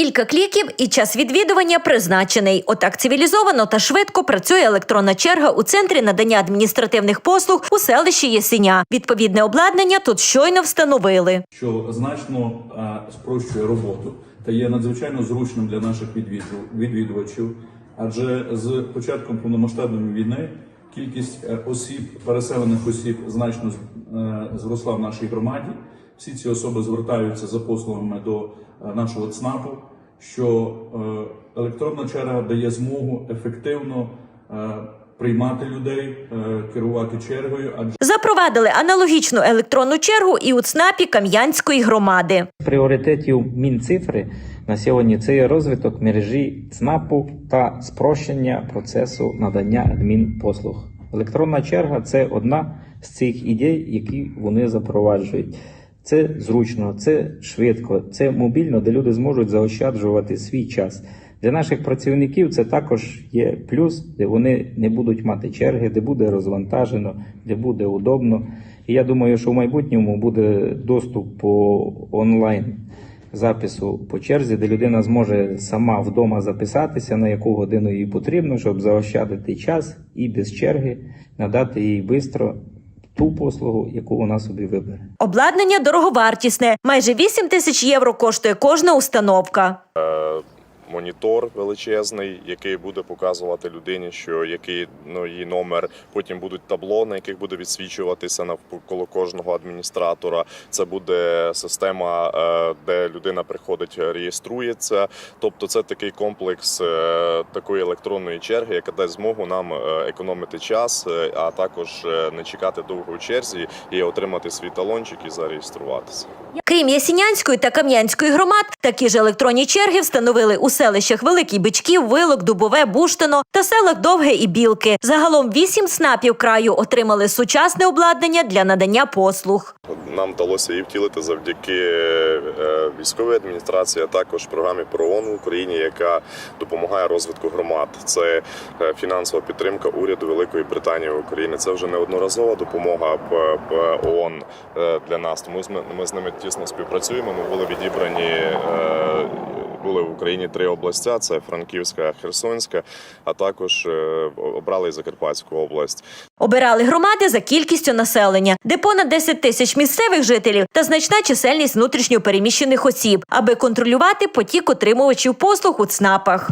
Кілька кліків і час відвідування призначений. Отак цивілізовано та швидко працює електронна черга у центрі надання адміністративних послуг у селищі Єсеня. Відповідне обладнання тут щойно встановили. що значно е, спрощує роботу та є надзвичайно зручним для наших відвідувачів. Адже з початком повномасштабної війни кількість е, осіб, переселених осіб, значно е, зросла в нашій громаді. Всі ці особи звертаються за послугами до е, нашого ЦНАПу, що електронна черга дає змогу ефективно приймати людей, керувати чергою, адже Запровадили аналогічну електронну чергу і у ЦНАПі Кам'янської громади. пріоритетів Мінцифри на сьогодні це є розвиток мережі ЦНАПу та спрощення процесу надання адмінпослуг. Електронна черга це одна з цих ідей, які вони запроваджують. Це зручно, це швидко, це мобільно, де люди зможуть заощаджувати свій час. Для наших працівників це також є плюс, де вони не будуть мати черги, де буде розвантажено, де буде удобно. І я думаю, що в майбутньому буде доступ по онлайн запису по черзі, де людина зможе сама вдома записатися, на яку годину їй потрібно, щоб заощадити час і без черги надати їй швидко ту послугу, яку вона собі вибере. Обладнання дороговартісне. Майже 8 тисяч євро коштує кожна установка. Монітор величезний, який буде показувати людині, що який ну, її номер. Потім будуть табло, на яких буде відсвічуватися навколо кожного адміністратора. Це буде система, е, де людина приходить, реєструється. Тобто, це такий комплекс е, такої електронної черги, яка дасть змогу нам е, економити час, а також не чекати довго у черзі і отримати свій талончик і зареєструватися. Крім Ясінянської та Кам'янської громад, такі ж електронні черги встановили у селищах Великий Бичків, Вилок, Дубове, Буштино та селах Довге і Білки. Загалом вісім снапів краю отримали сучасне обладнання для надання послуг. Нам вдалося її втілити завдяки е, військовій адміністрації, а також програмі ПРООН в Україні, яка допомагає розвитку громад. Це е, фінансова підтримка уряду Великої Британії в Україні. Це вже неодноразова допомога ООН е, для нас. Тому ми, з ними тісно співпрацюємо. Ми були відібрані. Були в Україні три областя: це Франківська, Херсонська, а також е, обрали і Закарпатську область. Обирали громади за кількістю населення, де понад 10 тисяч місцевих жителів та значна чисельність внутрішньо переміщених осіб, аби контролювати потік отримувачів послуг у ЦНАПах.